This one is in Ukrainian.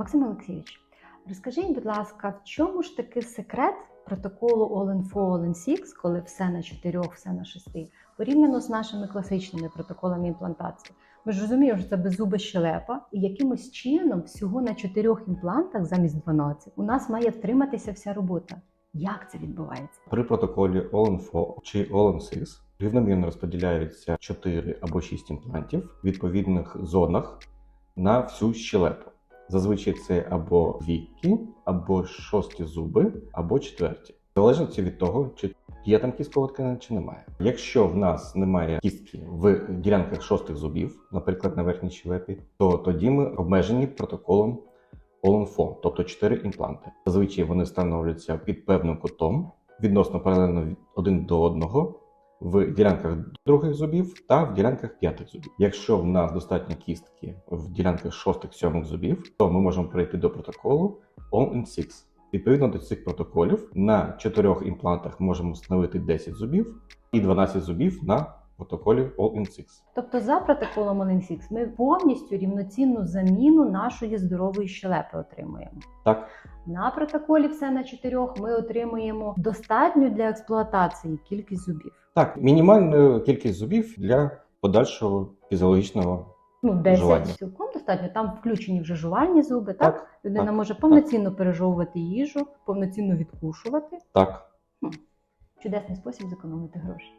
Олексійович, розкажіть, будь ласка, в чому ж таки секрет протоколу All in 4, All in 6, коли все на чотирьох, все на шести, порівняно з нашими класичними протоколами імплантації? Ми ж розуміємо, що це беззуба щелепа, і якимось чином всього на чотирьох імплантах замість 12 у нас має втриматися вся робота. Як це відбувається? При протоколі All in 4 чи All in 6 рівномірно розподіляються 4 або 6 імплантів в відповідних зонах на всю щелепу. Зазвичай це або віки, або шості зуби, або четверті. В залежності від того, чи є там кісткова тканина, чи немає. Якщо в нас немає кістки в ділянках шостих зубів, наприклад, на верхній щелепі, то тоді ми обмежені протоколом All-in-4, тобто 4 імпланти. Зазвичай вони встановлюються під певним кутом, відносно паралельно один до одного в ділянках других зубів та в ділянках п'ятих зубів. Якщо в нас достатньо кістки в ділянках шостих сьомих зубів, то ми можемо перейти до протоколу All-in-6. Відповідно до цих протоколів, на чотирьох імплантах можемо встановити 10 зубів і 12 зубів на протоколі All-in-6. Тобто, за протоколом All in 6 ми повністю рівноцінну заміну нашої здорової щелепи отримуємо. Так, На протоколі все на чотирьох ми отримуємо достатню для експлуатації кількість зубів. так, мінімальну кількість зубів для подальшого фізіологічного Ну, 10 Жування. цілком достатньо. Там включені вже жувальні зуби. Так, Так, людина так, може повноцінно пережовувати їжу, повноцінно відкушувати. так. Чудесний спосіб зекономити гроші.